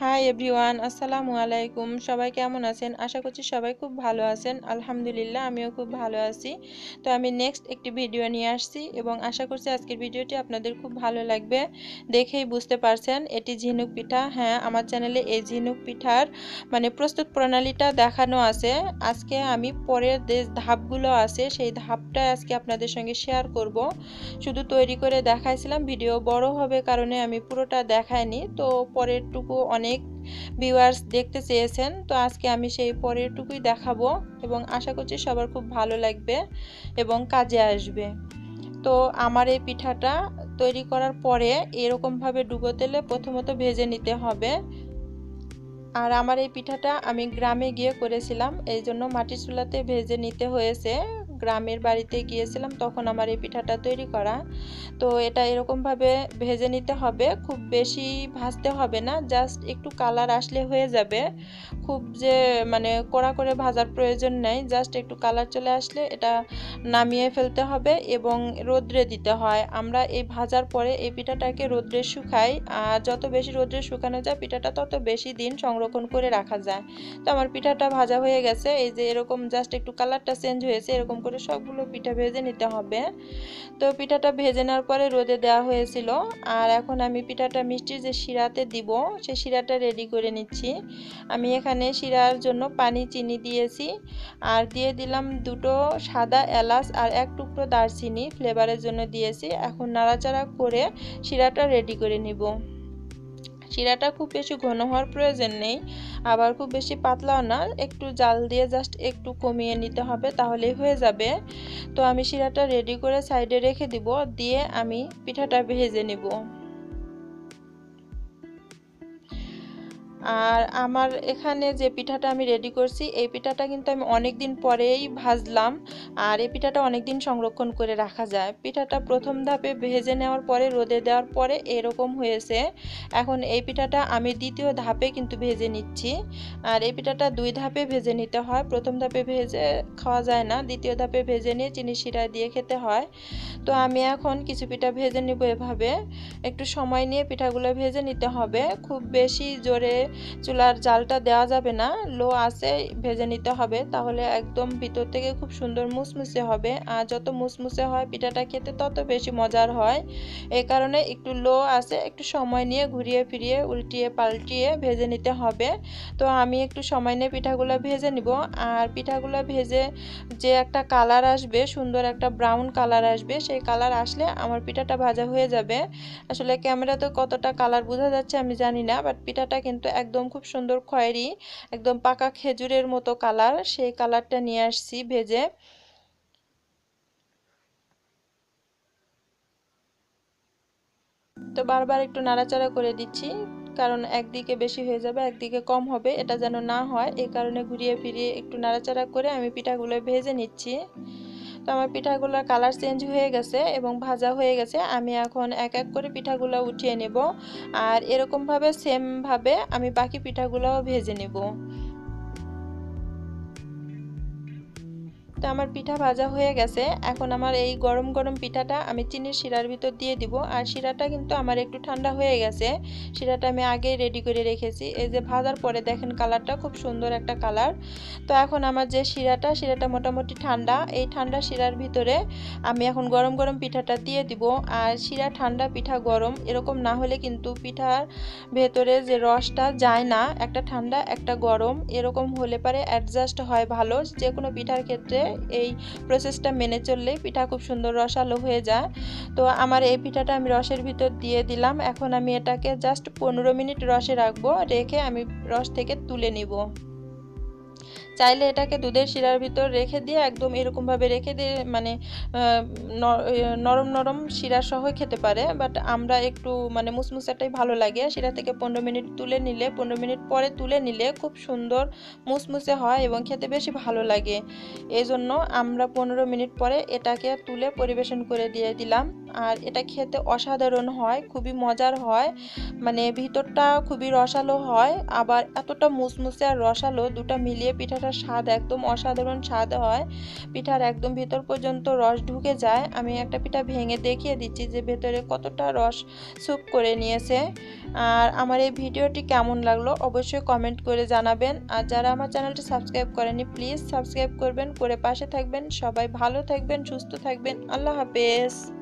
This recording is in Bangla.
হাই এভরিওয়ান আসসালামু আলাইকুম সবাই কেমন আছেন? আশা করছি সবাই খুব ভালো আছেন। আলহামদুলিল্লাহ, আমিও খুব ভালো আছি। তো আমি নেক্সট একটি ভিডিও নিয়ে আসছি এবং আশা করছি আজকের ভিডিওটি আপনাদের খুব ভালো লাগবে। দেখেই বুঝতে পারছেন, এটি ঝিনুক পিঠা। হ্যাঁ আমার চ্যানেলে এই ঝিনুক পিঠার মানে প্রস্তুত প্রণালীটা দেখানো আছে। আজকে আমি পরের যে ধাপগুলো আছে, সেই ধাপটা আজকে আপনাদের সঙ্গে শেয়ার করব। শুধু তৈরি করে দেখাইছিলাম ভিডিও বড় হবে কারণে আমি পুরোটা দেখাইনি। তো পরেরটুকু অনেক অনেক ভিউয়ার্স দেখতে চেয়েছেন। তো আজকে আমি সেই পরেরটুকুই দেখাবো এবং আশা করছি সবার খুব ভালো লাগবে এবং কাজে আসবে। তো আমার এই পিঠাটা তৈরি করার পরে এরকমভাবে ডুবো তেলে প্রথমত ভেজে নিতে হবে। আর আমার এই পিঠাটা আমি গ্রামে গিয়ে করেছিলাম এই জন্য মাটির চুলাতে ভেজে নিতে হয়েছে। গ্রামের বাড়িতে গিয়েছিলাম, তখন আমার এই পিঠাটা তৈরি করা। তো এটা এরকমভাবে ভেজে নিতে হবে, খুব বেশি ভাজতে হবে না, জাস্ট একটু কালার আসলে হয়ে যাবে। খুব যে মানে কড়া করে ভাজার প্রয়োজন নেই, জাস্ট একটু কালার চলে আসলে এটা নামিয়ে ফেলতে হবে এবং রোদ্রে দিতে হয়। আমরা এই ভাজার পরে এই পিঠাটাকে রোদ্রে শুকাই, আর যত বেশি রোদ্রে শুকানো যায়, পিঠাটা তত বেশি দিন সংরক্ষণ করে রাখা যায়। তো আমার পিঠাটা ভাজা হয়ে গেছে, এই যে এরকম জাস্ট একটু কালারটা চেঞ্জ হয়েছে, এরকম করে সবগুলো পিঠা ভেজে নিতে হবে। তো পিঠাটা ভেজে নেওয়ার পরে রোদে দেওয়া হয়েছিল। আর এখন আমি পিঠাটা মিষ্টির যে শিরাতে দিব সেই শিরাটা রেডি করে নিচ্ছি। আমি এখানে শিরার জন্য পানি, চিনি দিয়েছি। আর দিয়ে দিলাম দুটো সাদা এলাচ আর এক টুকরো দারচিনি ফ্লেভারের জন্য দিয়েছি। এখন নাড়াচাড়া করে শিরাটা রেডি করে নিব। শিরাটা খুব বেশি ঘন হওয়ার প্রয়োজন নেই, আবার খুব বেশি পাতলাও না, একটু জাল দিয়ে জাস্ট একটু কমিয়ে নিতে হবে তাহলেই হয়ে যাবে। তো আমি শিরাটা রেডি করে সাইডে রেখে দিব, দিয়ে আমি পিঠাটা ভেজে নিব। আর আমার এখানে যে পিঠাটা আমি রেডি করছি, এই পিঠাটা কিন্তু আমি অনেক দিন পরেই ভাজলাম। আর এই পিঠাটা অনেক দিন সংরক্ষণ করে রাখা যায়। পিঠাটা প্রথম ধাপে ভেজে নেওয়ার পরে, রোদে দেওয়ার পরে এরকম হয়েছে। এখন এই পিঠাটা আমি দ্বিতীয় ধাপে কিন্তু ভেজে নিচ্ছি। আর এই পিঠাটা দুই ধাপে ভেজে নিতে হয়। প্রথম ধাপে ভেজে খাওয়া যায় না। দ্বিতীয় ধাপে ভেজে নিয়ে চিনি শিরা দিয়ে খেতে হয়। তো আমি এখন কিছু পিঠা ভেজে নিব এভাবে। একটু সময় নিয়ে পিঠাগুলো ভেজে নিতে হবে। খুব বেশি জোরে চুলার জালটা দেওয়া যাবে না, লো আছে ভেজে নিতে হবে, তাহলে একদম ভিতর থেকে খুব সুন্দর মুসমুসে হবে। আর যত মুসমুসে হয় পিঠাটা খেতে তত বেশি মজার হয়। এই কারণে একটু লো আছে একটু সময় নিয়ে ঘুরিয়ে ফিরিয়ে উল্টিয়ে পাল্টিয়ে ভেজে নিতে হবে। তো আমি একটু সময় নিয়ে পিঠাগুলো ভেজে নিব। আর পিঠাগুলো ভেজে যে একটা কালার আসবে, সুন্দর একটা ব্রাউন কালার আসবে, সেই কালার আসলে আমার পিঠাটা ভাজা হয়ে যাবে। আসলে ক্যামেরাতে কতটা কালার বোঝা যাচ্ছে আমি জানি না, বাট পিঠাটা কিন্তু একদম খুব সুন্দর খয়েরি, একদম পাকা খেজুরের মতো কালার। সেই কালারটা নিয়ে আসছি ভেজে। তো বারবার একটু নাড়াচাড়া করে দিচ্ছি, কারণ একদিকে বেশি হয়ে যাবে, একদিকে কম হবে, এটা যেন না হয়। এই কারণে ঘুরিয়ে ফিরিয়ে একটু নাড়াচাড়া করে আমি পিঠাগুলো ভেজে নিচ্ছি। তো আমার পিঠাগুলোর কালার চেঞ্জ হয়ে গেছে এবং ভাজা হয়ে গেছে। আমি এখন এক এক করে পিঠাগুলো উঠিয়ে নেব। আর এরকমভাবে সেমভাবে আমি বাকি পিঠাগুলোও ভেজে নেব। তো আমার পিঠা ভাজা হয়ে গেছে। এখন আমার এই গরম গরম পিঠাটা আমি চিনির শিরার ভিতর দিয়ে দিব। আর শিরাটা কিন্তু আমার একটু ঠান্ডা হয়ে গেছে। শিরাটা আমি আগে রেডি করে রেখেছি। এই যে ভাজার পরে দেখেন কালারটা খুব সুন্দর একটা কালার তো এখন আমার যে শিরাটা শিরাটা মোটামুটি ঠান্ডা। এই ঠান্ডা শিরার ভিতরে আমি এখন গরম গরম পিঠাটা দিয়ে দিব। আর শিরা ঠান্ডা পিঠা গরম, এরকম না হলে কিন্তু পিঠার ভেতরে যে রসটা যায় না। একটা ঠান্ডা, একটা গরম, এরকম হলে পারে অ্যাডজাস্ট হয় ভালো। যে কোনো পিঠার ক্ষেত্রে এই প্রসেসটা মেনে চললে পিঠা খুব সুন্দর রসালো হয়ে যায়। তো আমার এই পিঠাটা আমি রসের ভিতর দিয়ে দিলাম। এখন আমি এটাকে জাস্ট পনেরো মিনিট রসে রাখব। রেখে আমি রস থেকে তুলে নিব। চাইলে এটাকে দুধের শিরার ভিতর রেখে দিয়ে একদম এরকমভাবে রেখে দিয়ে মানে নরম নরম শিরা সহ খেতে পারে। বাট আমরা একটু মানে মুসমুসাটাই ভালো লাগে। শিরা থেকে পনেরো মিনিট তুলে নিলে, পনেরো মিনিট পরে তুলে নিলে খুব সুন্দর মুসমুসে হয় এবং খেতে বেশি ভালো লাগে। এই জন্য আমরা পনেরো মিনিট পরে এটাকে তুলে পরিবেশন করে দিয়ে দিলাম। আর এটা খেতে অসাধারণ হয়, খুবই মজার হয়। মানে ভিতরটা খুবই রসালো হয়, আবার এতটা মুসমুসে আর রসালো, দুটা মিলিয়ে পিঠাটার স্বাদ একদম অসাধারণ স্বাদ হয়। পিঠার একদম ভিতর পর্যন্ত রস ঢুকে যায়। আমি একটা পিঠা ভেঙে দেখিয়ে দিচ্ছি যে ভেতরে কতটা রস স্যুপ করে নিয়েছে। আর আমার এই ভিডিওটি কেমন লাগল অবশ্যই কমেন্ট করে জানাবেন। আর যারা আমার চ্যানেলটি সাবস্ক্রাইব করেনি প্লিজ সাবস্ক্রাইব করবেন। করে পাশে থাকবেন। সবাই ভালো থাকবেন, সুস্থ থাকবেন। আল্লাহ হাফেজ।